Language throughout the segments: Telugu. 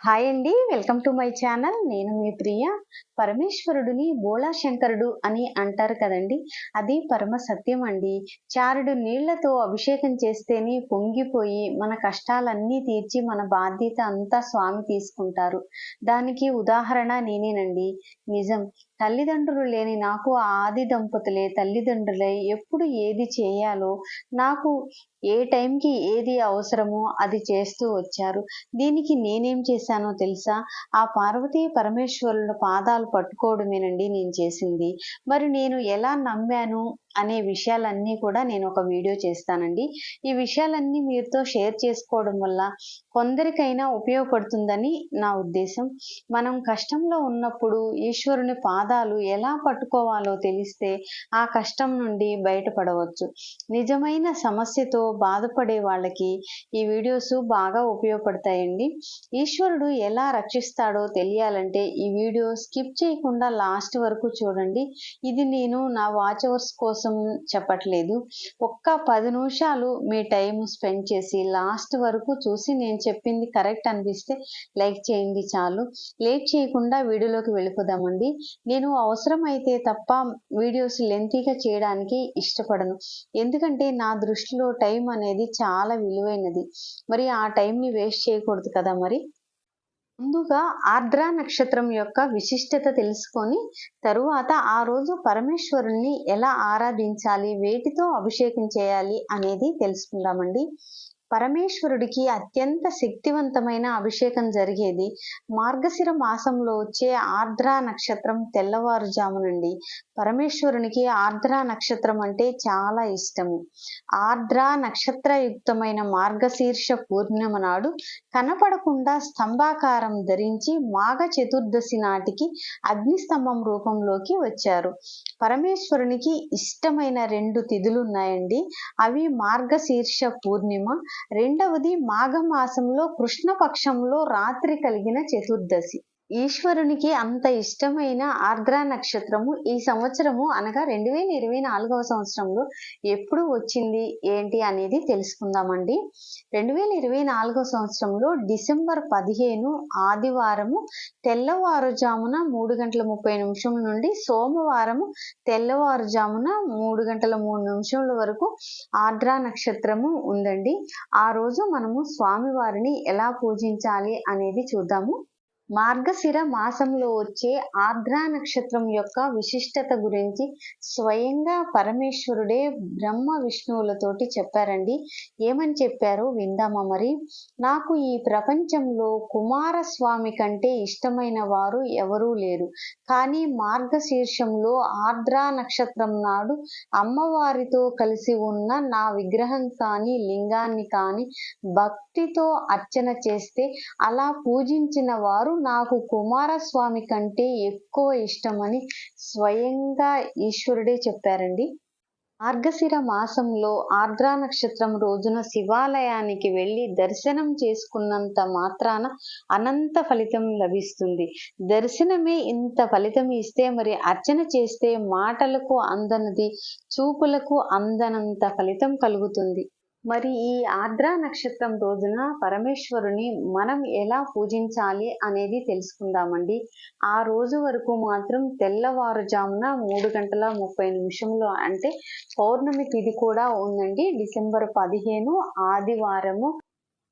హాయ్ అండి వెల్కమ్ టు మై ఛానల్ నేను మీ ప్రియ పరమేశ్వరుడిని బోళాశంకరుడు అని అంటారు కదండి. అది పరమ సత్యం అండి. చారుడు నీళ్ళతో అభిషేకం చేస్తేనే పొంగిపోయి మన కష్టాలన్నీ తీర్చి మన బాధ్యత అంతా స్వామి తీసుకుంటారు. దానికి ఉదాహరణ నేనేనండి. నిజం తల్లిదండ్రులు లేని నాకు ఆ ఆది దంపతులే తల్లిదండ్రులే ఎప్పుడు ఏది చేయాలో నాకు ఏ టైంకి ఏది అవసరమో అది చేస్తూ వచ్చారు. దీనికి నేనేం చేశానో తెలుసా? ఆ పార్వతీ పరమేశ్వరుల పాదాలు పట్టుకోవడమేనండి నేను చేసింది. మరి నేను ఎలా నమ్మాను? అనే విషయాలన్నీ కూడా నేను ఒక వీడియో చేస్తానండి. ఈ విషయాలన్నీ మీతో షేర్ చేసుకోవడం వల్ల కొందరికైనా ఉపయోగపడుతుందని నా ఉద్దేశం. మనం కష్టంలో ఉన్నప్పుడు ఈశ్వరుని పాదాలు ఎలా పట్టుకోవాలో తెలిస్తే ఆ కష్టం నుండి బయటపడవచ్చు. నిజమైన సమస్యతో బాధపడే వాళ్ళకి ఈ వీడియోస్ బాగా ఉపయోగపడతాయండి. ఈశ్వరుడు ఎలా రక్షిస్తాడో తెలియాలంటే ఈ వీడియో స్కిప్ చేయకుండా లాస్ట్ వరకు చూడండి. ఇది నేను నా వాచ్ అవర్స్ కోసం చెప్పట్లేదు. ఒక్క పది నిమిషాలు మీ టైం స్పెండ్ చేసి లాస్ట్ వరకు చూసి నేను చెప్పింది కరెక్ట్ అనిపిస్తే లైక్ చేయండి చాలు. లేట్ చేయకుండా వీడియోలోకి వెళ్ళిపోదామండి. నేను అవసరమైతే తప్ప వీడియోస్ లెంతీగా చేయడానికి ఇష్టపడను. ఎందుకంటే నా దృష్టిలో టైం అనేది చాలా విలువైనది. మరి ఆ టైంని వేస్ట్ చేయకూడదు కదా మరి? ముందుగా ఆర్ద్ర నక్షత్రం యొక్క విశిష్టత తెలుసుకొని తరువాత ఆ రోజు పరమేశ్వరుణ్ణి ఎలా ఆరాధించాలి వేటితో అభిషేకం చేయాలి అనేది తెలుసుకుందామండి. పరమేశ్వరుడికి అత్యంత శక్తివంతమైన అభిషేకం జరిగేది. మార్గశిర మాసంలో వచ్చే ఆర్ద్ర నక్షత్రం తెల్లవారుజామునండి పరమేశ్వరునికి ఆర్ద్ర నక్షత్రం అంటే చాలా ఇష్టము. ఆర్ద్ర నక్షత్రయుక్తమైన మార్గశీర్ష పూర్ణిమ నాడు కనపడకుండా స్తంభాకారం ధరించి మాఘ చతుర్దశి నాటికి అగ్నిస్తంభం రూపంలోకి వచ్చారు. పరమేశ్వరునికి ఇష్టమైన రెండు తిథులు ఉన్నాయండి. అవి మార్గశీర్ష పూర్ణిమ రెండవది మాఘమాసంలో కృష్ణపక్షంలో రాత్రి కలిగిన చతుర్దశి. ఈశ్వరునికి అంత ఇష్టమైన ఆర్ద్ర నక్షత్రము ఈ సంవత్సరము అనగా రెండు వేల ఇరవై నాలుగవ సంవత్సరంలో ఎప్పుడు వచ్చింది ఏంటి అనేది తెలుసుకుందామండి. రెండు వేల ఇరవై నాలుగవ సంవత్సరంలో డిసెంబర్ పదిహేను ఆదివారము తెల్లవారుజామున మూడు గంటల ముప్పై నిమిషం నుండి సోమవారము తెల్లవారుజామున మూడు గంటల మూడు నిమిషముల వరకు ఆర్ద్ర నక్షత్రము ఉందండి. ఆ రోజు మనము స్వామివారిని ఎలా పూజించాలి అనేది చూద్దాము. మార్గశిర మాసంలో వచ్చే ఆర్ద్రా నక్షత్రం యొక్క విశిష్టత గురించి స్వయంగా పరమేశ్వరుడే బ్రహ్మ విష్ణువులతోటి చెప్పారండి. ఏమని చెప్పారో విందామా మరి? నాకు ఈ ప్రపంచంలో కుమారస్వామి కంటే ఇష్టమైన వారు ఎవరూ లేరు. కానీ మార్గశీర్షంలో ఆర్ద్రా నక్షత్రం నాడు అమ్మవారితో కలిసి ఉన్న నా విగ్రహం కానీ లింగాన్ని కానీ భక్తితో అర్చన చేస్తే అలా పూజించిన వారు నాకు కుమారస్వామి కంటే ఎక్కువ ఇష్టమని స్వయంగా ఈశ్వరుడే చెప్పారండి. మార్గశిర మాసంలో ఆర్ద్ర నక్షత్రం రోజున శివాలయానికి వెళ్ళి దర్శనం చేసుకున్నంత మాత్రాన అనంత ఫలితం లభిస్తుంది. దర్శనమే ఇంత ఫలితం ఇస్తే మరి అర్చన చేస్తే మాటలకు అందనది చూపులకు అందనంత ఫలితం కలుగుతుంది. మరి ఈ ఆర్ద్ర నక్షత్రం రోజున పరమేశ్వరుని మనం ఎలా పూజించాలి అనేది తెలుసుకుందామండి. ఆ రోజు వరకు మాత్రం తెల్లవారుజామున మూడు గంటల ముప్పై నిమిషంలో అంటే పౌర్ణమి తిథి కూడా ఉందండి. డిసెంబర్ పదిహేను ఆదివారము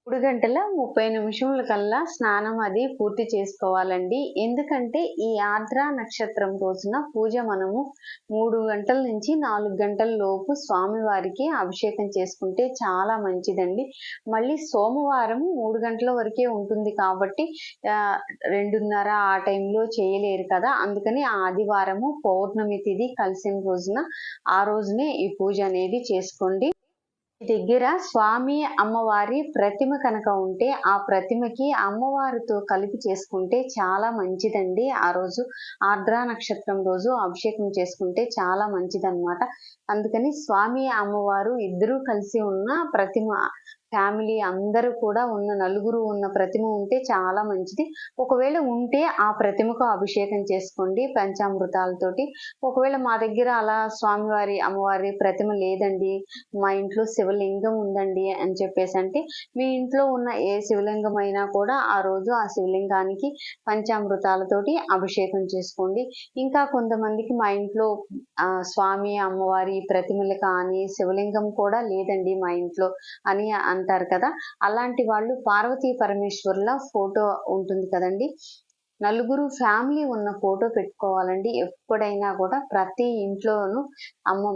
మూడు గంటల ముప్పై నిమిషముల కల్లా స్నానం అది పూర్తి చేసుకోవాలండి. ఎందుకంటే ఈ ఆర్ద్ర నక్షత్రం రోజున పూజ మనము మూడు గంటల నుంచి నాలుగు గంటల లోపు స్వామివారికి అభిషేకం చేసుకుంటే చాలా మంచిదండి. మళ్ళీ సోమవారం మూడు గంటల వరకే ఉంటుంది కాబట్టి రెండున్నర ఆ టైంలో చేయలేరు కదా. అందుకని ఆదివారము పౌర్ణమి తిథి కలిసిన రోజున ఆ రోజునే ఈ పూజ అనేది చేసుకోండి. దగ్గర స్వామి అమ్మవారి ప్రతిమ కనుక ఉంటే ఆ ప్రతిమకి అమ్మవారితో కలిపి చేసుకుంటే చాలా మంచిదండి. ఆ రోజు ఆర్ద్ర నక్షత్రం రోజు అభిషేకం చేసుకుంటే చాలా మంచిదన్నమాట. అందుకని స్వామి అమ్మవారు ఇద్దరూ కలిసి ఉన్న ప్రతిమ ఫ్యామిలీ అందరూ కూడా ఉన్న నలుగురు ఉన్న ప్రతిమ ఉంటే చాలా మంచిది. ఒకవేళ ఉంటే ఆ ప్రతిమకు అభిషేకం చేసుకోండి పంచామృతాలతోటి. ఒకవేళ మా దగ్గర అలా స్వామివారి అమ్మవారి ప్రతిమ లేదండి మా ఇంట్లో శివలింగం ఉందండి అని చెప్పేసి అంటే మీ ఇంట్లో ఉన్న ఏ శివలింగం అయినా కూడా ఆ రోజు ఆ శివలింగానికి పంచామృతాలతోటి అభిషేకం చేసుకోండి. ఇంకా కొంతమందికి మా ఇంట్లో స్వామి అమ్మవారి ప్రతిమలు కానీ శివలింగం కూడా లేదండి మా ఇంట్లో అని అంటారు కదా అలాంటి వాళ్ళు పార్వతీ పరమేశ్వరుల ఫోటో ఉంటుంది కదండి. నలుగురు ఫ్యామిలీ ఉన్న ఫోటో పెట్టుకోవాలండి. ఎప్పుడైనా కూడా ప్రతి ఇంట్లోనూ అమ్మ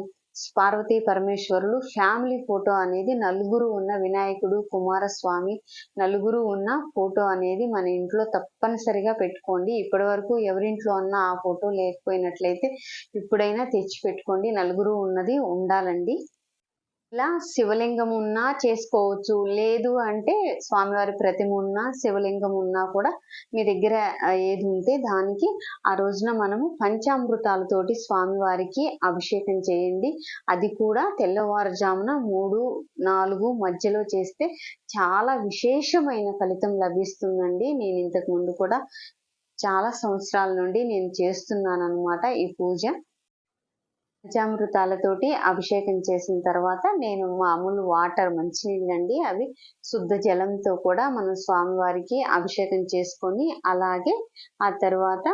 పార్వతీ పరమేశ్వరులు ఫ్యామిలీ ఫోటో అనేది నలుగురు ఉన్న వినాయకుడు కుమారస్వామి నలుగురు ఉన్న ఫోటో అనేది మన ఇంట్లో తప్పనిసరిగా పెట్టుకోండి. ఇప్పటి వరకు ఎవరింట్లో ఉన్న ఆ ఫోటో లేకపోయినట్లయితే ఇప్పుడైనా తెచ్చి పెట్టుకోండి. నలుగురు ఉన్నది ఉండాలండి. ఇలా శివలింగం ఉన్నా చేసుకోవచ్చు. లేదు అంటే స్వామివారి ప్రతిమ ఉన్నా శివలింగం ఉన్నా కూడా మీ దగ్గర ఏది ఉంటే దానికి ఆ రోజున మనము పంచామృతాలతోటి స్వామివారికి అభిషేకం చేయండి. అది కూడా తెల్లవారుజామున మూడు నాలుగు మధ్యలో చేస్తే చాలా విశేషమైన ఫలితం లభిస్తుందండి. నేను ఇంతకు ముందు కూడా చాలా సంవత్సరాల నుండి నేను చేస్తున్నాను అనమాట ఈ పూజ. పంచామృతాలతోటి అభిషేకం చేసిన తర్వాత నేను మామూలు వాటర్ మంచినీళ్ళండి. అవి శుద్ధ జలంతో కూడా మనం స్వామివారికి అభిషేకం చేసుకొని అలాగే ఆ తర్వాత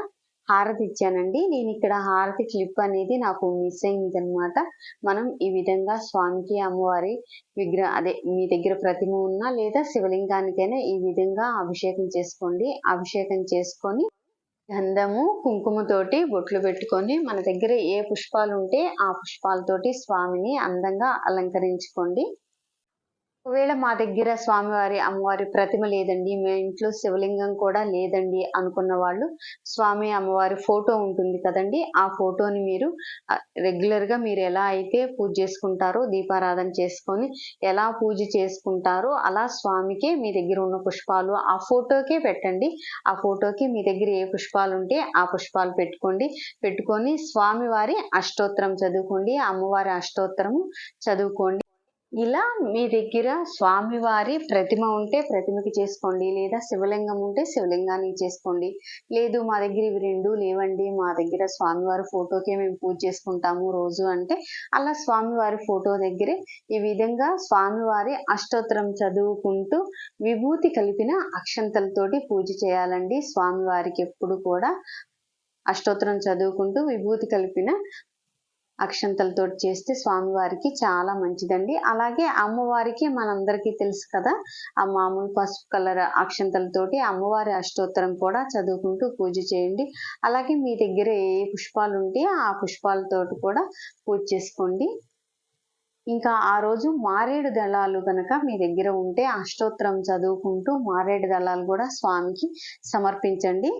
హారతి ఇచ్చానండి. నేను ఇక్కడ హారతి క్లిప్ అనేది నాకు మిస్ అయింది అనమాట మనం ఈ విధంగా స్వామికి అమ్మవారి విగ్రహ అదే మీ దగ్గర ప్రతిమ ఉన్నా లేదా శివలింగానికైనా ఈ విధంగా అభిషేకం చేసుకోండి. అభిషేకం చేసుకొని గంధము కుంకుమతోటి బొట్లు పెట్టుకొని మన దగ్గర ఏ పుష్పాలు ఉంటే ఆ పుష్పాలతోటి స్వామిని అందంగా అలంకరించుకోండి. ఒకవేళ మా దగ్గర స్వామివారి అమ్మవారి ప్రతిమ లేదండి మా ఇంట్లో శివలింగం కూడా లేదండి అనుకున్న వాళ్ళు స్వామి అమ్మవారి ఫోటో ఉంటుంది కదండి ఆ ఫోటోని మీరు రెగ్యులర్గా మీరు ఎలా అయితే పూజ చేసుకుంటారో దీపారాధన చేసుకొని ఎలా పూజ చేసుకుంటారో అలా స్వామికి మీ దగ్గర ఉన్న పుష్పాలు ఆ ఫోటోకే పెట్టండి. ఆ ఫోటోకి మీ దగ్గర ఏ పుష్పాలు ఉంటే ఆ పుష్పాలు పెట్టుకోండి. పెట్టుకొని స్వామివారి అష్టోత్తరం చదువుకోండి అమ్మవారి అష్టోత్తరము చదువుకోండి. ఇలా మీ దగ్గర స్వామివారి ప్రతిమ ఉంటే ప్రతిమకి చేసుకోండి లేదా శివలింగం ఉంటే శివలింగానికి చేసుకోండి. లేదు మా దగ్గర ఇవి రెండు లేవండి మా దగ్గర స్వామివారి ఫోటోకే మేము పూజ చేసుకుంటాము రోజు అంటే అలా స్వామివారి ఫోటో దగ్గరే ఈ విధంగా స్వామివారి అష్టోత్తరం చదువుకుంటూ విభూతి కలిపిన అక్షంతలతోటి పూజ చేయాలండి. స్వామివారికి ఎప్పుడు కూడా అష్టోత్తరం చదువుకుంటూ విభూతి కలిపిన అక్షంతలతో చేస్తే స్వామివారికి చాలా మంచిదండి. అలాగే అమ్మవారికి మనందరికీ తెలుసు కదా ఆ మామూలు పసుపు కలర్ అక్షంతలతోటి అమ్మవారి అష్టోత్తరం కూడా చదువుకుంటూ పూజ చేయండి. అలాగే మీ దగ్గర ఏ పుష్పాలు ఉంటే ఆ పుష్పాలతోటి కూడా పూజ చేసుకోండి. ఇంకా ఆ రోజు మారేడు దళాలు కనుక మీ దగ్గర ఉంటే అష్టోత్తరం చదువుకుంటూ మారేడు దళాలు కూడా స్వామికి సమర్పించండి.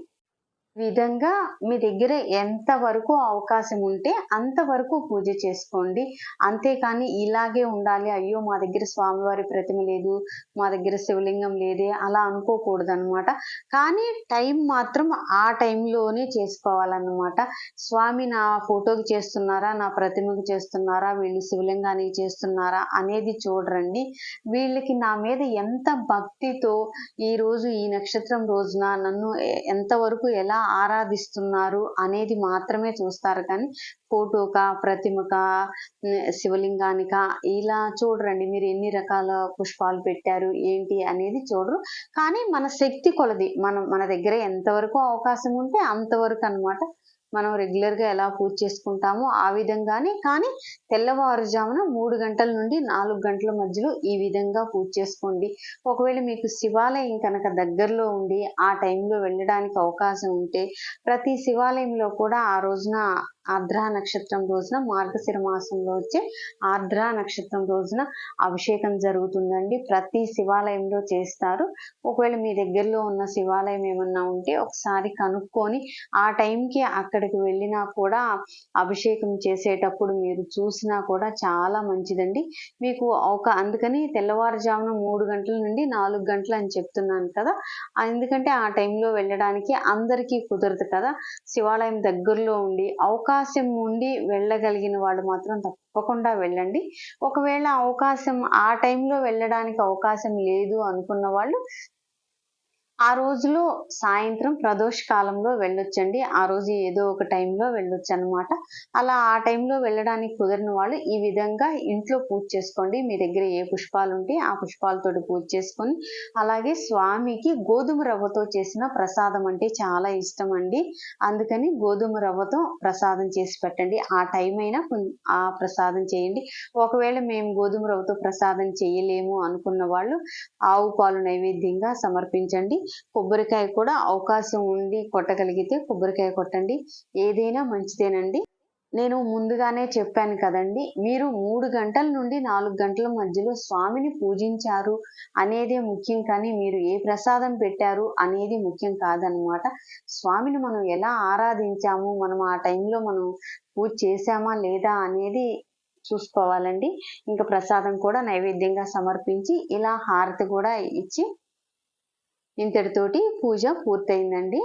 విధంగా మీ దగ్గర ఎంత వరకు అవకాశం ఉంటే అంతవరకు పూజ చేసుకోండి. అంతేకాని ఇలాగే ఉండాలి అయ్యో మా దగ్గర స్వామివారి ప్రతిమ లేదు మా దగ్గర శివలింగం లేదే అలా అనుకోకూడదు అనమాట కానీ టైం మాత్రం ఆ టైంలోనే చేసుకోవాలన్నమాట. స్వామి నా ఫోటోకి చేస్తున్నారా నా ప్రతిమకు చేస్తున్నారా వీళ్ళు శివలింగానికి చేస్తున్నారా అనేది చూడరండి వీళ్ళకి నా మీద ఎంత భక్తితో ఈరోజు ఈ నక్షత్రం రోజున నన్ను ఎంతవరకు ఎలా ఆరాధిస్తున్నారు అనేది మాత్రమే చూస్తారు. కానీ ఫోటోక ప్రతిమక శివలింగానిక శివలింగానికా ఇలా చూడరండి. మీరు ఎన్ని రకాల పుష్పాలు పెట్టారు ఏంటి అనేది చూడరు. కానీ మన శక్తి కొలది. మనం మన దగ్గర ఎంతవరకు అవకాశం ఉంటే అంతవరకు అన్నమాట మనం రెగ్యులర్గా ఎలా పూజ చేసుకుంటామో ఆ విధంగానే కానీ తెల్లవారుజామున మూడు గంటల నుండి నాలుగు గంటల మధ్యలో ఈ విధంగా పూజ చేసుకోండి. ఒకవేళ మీకు శివాలయం కనుక దగ్గరలో ఉండి ఆ టైంలో వెళ్ళడానికి అవకాశం ఉంటే ప్రతి శివాలయంలో కూడా ఆ రోజున ఆర్ద్ర నక్షత్రం రోజున మార్గశిర మాసంలో వచ్చే ఆర్ద్ర నక్షత్రం రోజున అభిషేకం జరుగుతుందండి. ప్రతి శివాలయంలో చేస్తారు. ఒకవేళ మీ దగ్గరలో ఉన్న శివాలయం ఏమన్నా ఉంటే ఒకసారి కనుక్కొని ఆ టైంకి అక్కడికి వెళ్ళినా కూడా అభిషేకం చేసేటప్పుడు మీరు చూసినా కూడా చాలా మంచిదండి. మీకు ఒక అందుకని తెల్లవారుజామున మూడు గంటల నుండి నాలుగు గంటలు అని చెప్తున్నాను కదా. ఎందుకంటే ఆ టైంలో వెళ్ళడానికి అందరికీ కుదరదు కదా. శివాలయం దగ్గరలో ఉండి అవకాశం అవకాశం ఉండి వెళ్ళగలిగిన వాళ్ళు మాత్రం తప్పకుండా వెళ్ళండి. ఒకవేళ అవకాశం ఆ టైంలో వెళ్ళడానికి అవకాశం లేదు అనుకున్న వాళ్ళు ఆ రోజులో సాయంత్రం ప్రదోష కాలంలో వెళ్ళొచ్చండి. ఆ రోజు ఏదో ఒక టైంలో వెళ్ళొచ్చు అనమాట అలా ఆ టైంలో వెళ్ళడానికి కుదిరిన వాళ్ళు ఈ విధంగా ఇంట్లో పూజ చేసుకోండి. మీ దగ్గర ఏ పుష్పాలు ఉంటే ఆ పుష్పాలతో పూజ చేసుకొని అలాగే స్వామికి గోధుమ రవ్వతో చేసిన ప్రసాదం అంటే చాలా ఇష్టం అండి అందుకని గోధుమ రవ్వతో ప్రసాదం చేసి పెట్టండి. ఆ టైం అయినా ఆ ప్రసాదం చేయండి. ఒకవేళ మేము గోధుమ రవ్వతో ప్రసాదం చేయలేము అనుకున్న వాళ్ళు ఆవు పాలు నైవేద్యంగా సమర్పించండి. కొబ్బరికాయ కూడా అవకాశం ఉండి కొట్టగలిగితే కొబ్బరికాయ కొట్టండి. ఏదైనా మంచిదేనండి. నేను ముందుగానే చెప్పాను కదండి మీరు మూడు గంటల నుండి నాలుగు గంటల మధ్యలో స్వామిని పూజించారు అనేదే ముఖ్యం కానీ మీరు ఏ ప్రసాదం పెట్టారు అనేది ముఖ్యం కాదనమాట స్వామిని మనం ఎలా ఆరాధించాము మనం ఆ టైంలో మనం పూజ చేశామా లేదా అనేది చూసుకోవాలండి. ఇంకా ప్రసాదం కూడా నైవేద్యంగా సమర్పించి ఇలా హారతి కూడా ఇచ్చి ఇంతటితోటి పూజ పూర్తయిందండి.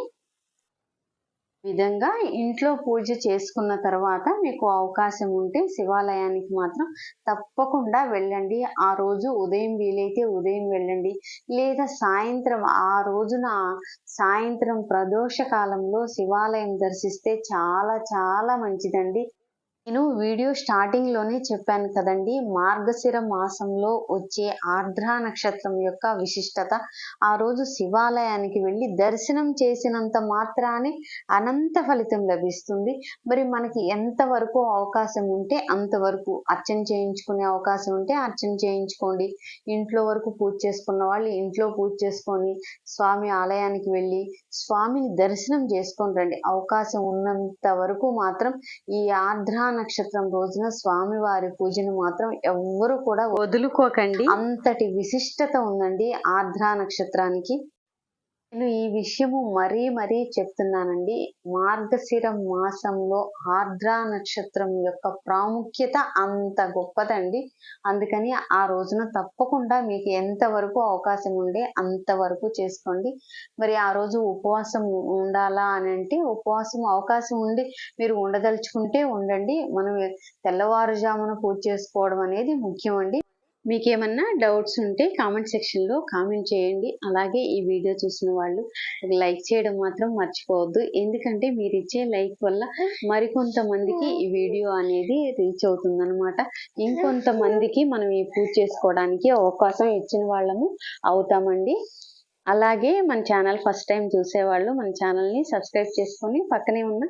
విధంగా ఇంట్లో పూజ చేసుకున్న తర్వాత మీకు అవకాశం ఉంటే శివాలయానికి మాత్రం తప్పకుండా వెళ్ళండి. ఆ రోజు ఉదయం వీలైతే ఉదయం వెళ్ళండి. లేదా సాయంత్రం ఆ రోజున సాయంత్రం ప్రదోష కాలంలో శివాలయం దర్శిస్తే చాలా చాలా మంచిదండి. నేను వీడియో స్టార్టింగ్లోనే చెప్పాను కదండి మార్గశిర మాసంలో వచ్చే ఆర్ద్ర నక్షత్రం యొక్క విశిష్టత. ఆ రోజు శివాలయానికి వెళ్ళి దర్శనం చేసినంత మాత్రానే అనంత ఫలితం లభిస్తుంది. మరి మనకి ఎంతవరకు అవకాశం ఉంటే అంతవరకు అర్చన చేయించుకునే అవకాశం ఉంటే అర్చన చేయించుకోండి. ఇంట్లో వరకు పూజ చేసుకున్న వాళ్ళు ఇంట్లో పూజ చేసుకొని స్వామి ఆలయానికి వెళ్ళి స్వామిని దర్శనం చేసుకొని రండి. అవకాశం ఉన్నంత వరకు మాత్రం ఈ ఆర్ద్ర నక్షత్రం రోజున స్వామి వారి పూజను మాత్రం ఎవ్వరు కూడా వదులుకోకండి. అంతటి విశిష్టత ఉందండి ఆర్ద్ర నక్షత్రానికి. నేను ఈ విషయము మరీ మరీ చెప్తున్నానండి. మార్గశిర మాసంలో ఆర్ద్ర నక్షత్రం యొక్క ప్రాముఖ్యత అంత గొప్పదండి. అందుకని ఆ రోజున తప్పకుండా మీకు ఎంతవరకు అవకాశం ఉండే అంతవరకు చేసుకోండి. మరి ఆ రోజు ఉపవాసం ఉండాలా అని అంటే ఉపవాసం అవకాశం ఉండి మీరు ఉండదలుచుకుంటే ఉండండి. మనం తెల్లవారుజామున పూజ చేసుకోవడం అనేది ముఖ్యం అండి మీకేమన్నా డౌట్స్ ఉంటే కామెంట్ సెక్షన్లో కామెంట్ చేయండి. అలాగే ఈ వీడియో చూసిన వాళ్ళు లైక్ చేయడం మాత్రం మర్చిపోవద్దు. ఎందుకంటే మీరు ఇచ్చే లైక్ వల్ల మరికొంతమందికి ఈ వీడియో అనేది రీచ్ అవుతుందనమాట ఇంకొంతమందికి మనం ఈ పూజ చేసుకోవడానికి అవకాశం ఇచ్చిన వాళ్ళము అవుతామండి. అలాగే మన ఛానల్ ఫస్ట్ టైం చూసేవాళ్ళు మన ఛానల్ని సబ్స్క్రైబ్ చేసుకొని పక్కనే ఉన్న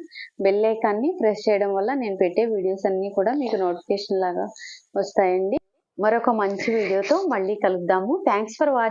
బెల్ ఐకాన్ని ప్రెస్ చేయడం వల్ల నేను పెట్టే వీడియోస్ అన్నీ కూడా మీకు నోటిఫికేషన్ లాగా వస్తాయండి. మరొక మంచి వీడియోతో మళ్ళీ కలుద్దాము. Thanks for watching